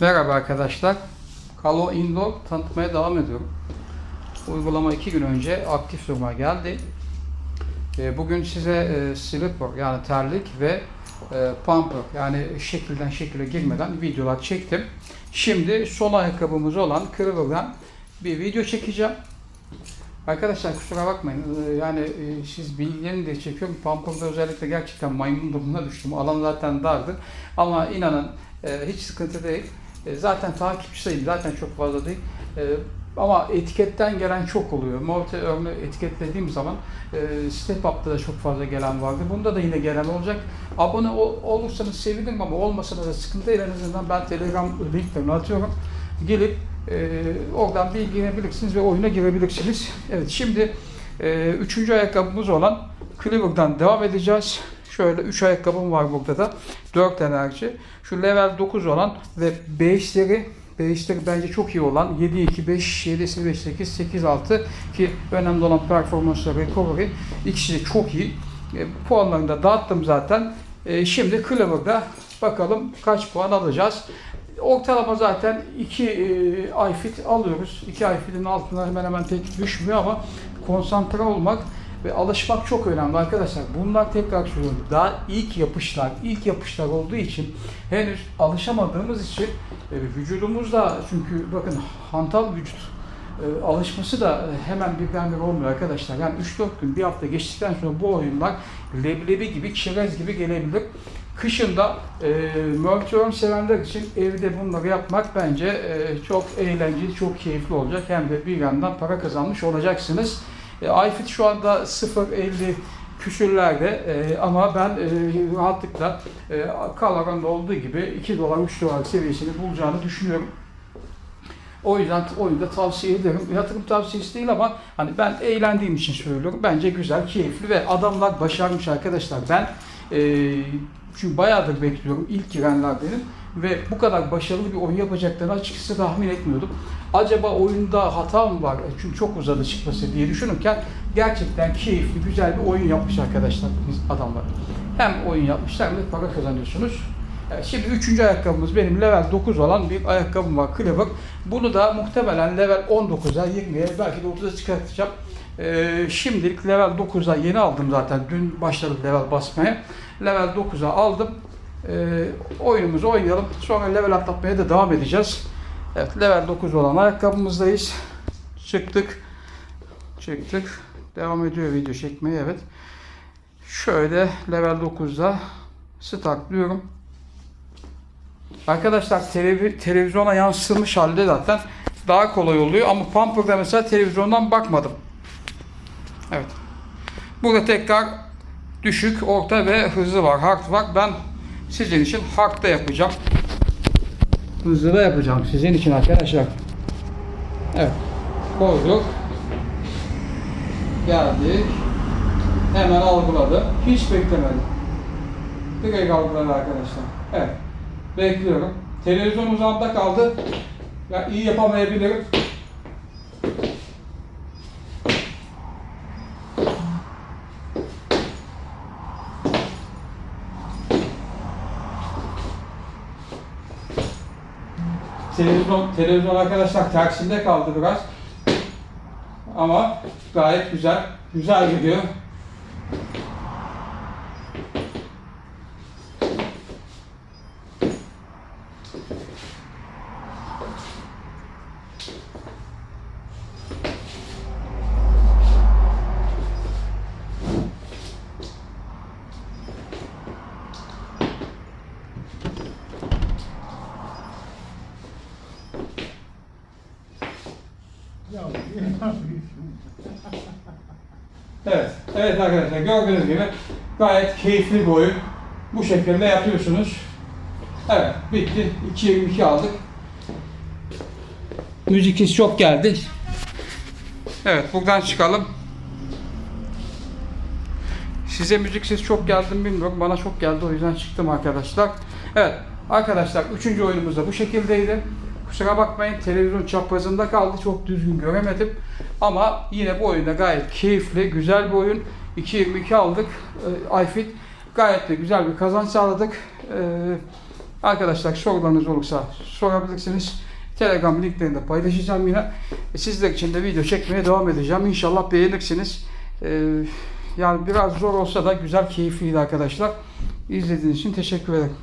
Merhaba arkadaşlar. Kalo Indoor tanıtmaya devam ediyorum. Uygulama 2 gün önce aktif duruma geldi. E, Bugün size e, slipper yani terlik ve e, pumper yani şekilden şekile girmeden videolar çektim. Şimdi son ayakkabımız olan Kriver'dan bir video çekeceğim. Arkadaşlar kusura bakmayın e, yani siz bilgilerini de çekiyorum. Pumper'da özellikle gerçekten maymun durumuna düştüm. Alan zaten dardı. Ama inanın hiç sıkıntı değil. E, Zaten takipçi sayım zaten çok fazla değil. E, Ama etiketten gelen çok oluyor. Morte örneği etiketlediğim zaman e, Step Up'ta da çok fazla gelen vardı. Bunda da yine gelen olacak. Abone ol- olursanız sevinirim ama olmasa da sıkıntı değil. En azından ben Telegram linklerini atıyorum. Gelip e, oradan bilgilenebilirsiniz ve oyuna girebilirsiniz. Evet şimdi e, üçüncü ayakkabımız olan Cleaver'dan devam edeceğiz. Şöyle 3 ayakkabım var burada da. 4 enerji. Şu level 9 olan ve base'leri base'leri bence çok iyi olan 7 2 5 7 5 8 8 6 ki önemli olan performansları recovery ikisi de çok iyi. E, puanlarını da dağıttım zaten. E, şimdi Cleaver'da bakalım kaç puan alacağız. Ortalama zaten 2 e, iFit alıyoruz. 2 iFit'in altına hemen hemen tek düşmüyor ama konsantre olmak ve alışmak çok önemli arkadaşlar. Bunlar tekrar söylüyorum. Daha ilk yapışlar, ilk yapışlar olduğu için henüz alışamadığımız için e, vücudumuz da çünkü bakın hantal vücut e, alışması da hemen birdenbire olmuyor arkadaşlar. Yani 3-4 gün, bir hafta geçtikten sonra bu oyunlar leblebi gibi, çerez gibi gelebilir. Kışında e, Mertörn sevenler için evde bunları yapmak bence e, çok eğlenceli, çok keyifli olacak. Hem de bir yandan para kazanmış olacaksınız. E, iFit şu anda 0.50 küsürlerde e, ama ben e, rahatlıkla e, Kalaran'da olduğu gibi 2 dolar 3 dolar seviyesini bulacağını düşünüyorum. O yüzden oyunda tavsiye ederim. Yatırım tavsiyesi değil ama hani ben eğlendiğim için söylüyorum. Bence güzel, keyifli ve adamlar başarmış arkadaşlar. Ben e, çünkü bayağıdır bekliyorum. İlk girenlerdenim ve bu kadar başarılı bir oyun yapacaklarını açıkçası tahmin etmiyordum. Acaba oyunda hata mı var? Çünkü çok uzadı çıkması diye düşünürken gerçekten keyifli, güzel bir oyun yapmış arkadaşlar adamlar. Hem oyun yapmışlar hem de para kazanıyorsunuz. Evet, Şimdi üçüncü ayakkabımız benim level 9 olan bir ayakkabım var Cleaver. Bunu da muhtemelen level 19'a 20'ye belki de 30'a çıkartacağım. Ee, şimdilik level 9'a yeni aldım zaten. Dün başladım level basmaya. Level 9'a aldım. Ee, oyunumuzu oynayalım. Sonra level atlatmaya da devam edeceğiz. Evet level 9 olan ayakkabımızdayız. Çıktık. Çıktık. Devam ediyor video çekmeye evet. Şöyle level 9'da start diyorum. Arkadaşlar televi- televizyona yansıtılmış halde zaten daha kolay oluyor ama Pumper'da mesela televizyondan bakmadım. Evet. Burada tekrar düşük, orta ve hızlı var. Hard var. Ben sizin için hard'da yapacağım. Hızlı da yapacağım sizin için arkadaşlar. Evet. Koyduk. Geldik. Hemen algıladı. Hiç beklemedim. Direkt algıladı arkadaşlar. Evet. Bekliyorum. Televizyon uzakta kaldı. Ya iyi yapamayabilirim. Televizyon, televizyon arkadaşlar tersinde kaldı biraz. Ama gayet güzel. Güzel gidiyor. Evet, evet arkadaşlar gördüğünüz gibi gayet keyifli bir oyun. Bu şekilde yapıyorsunuz. Evet, bitti. 2.22 aldık. Müzik hiç çok geldi. Evet, buradan çıkalım. Size müzik sesi çok geldi mi bilmiyorum. Bana çok geldi o yüzden çıktım arkadaşlar. Evet arkadaşlar 3. oyunumuz da bu şekildeydi. Kusura bakmayın televizyon çaprazında kaldı. Çok düzgün göremedim. Ama yine bu oyunda gayet keyifli, güzel bir oyun. 2.22 aldık. Ee, iFit gayet de güzel bir kazanç sağladık. Ee, Arkadaşlar sorularınız olursa sorabilirsiniz. Telegram linklerini de paylaşacağım yine. E, Sizler için de video çekmeye devam edeceğim. İnşallah beğenirsiniz. Ee, yani biraz zor olsa da güzel, keyifliydi arkadaşlar. İzlediğiniz için teşekkür ederim.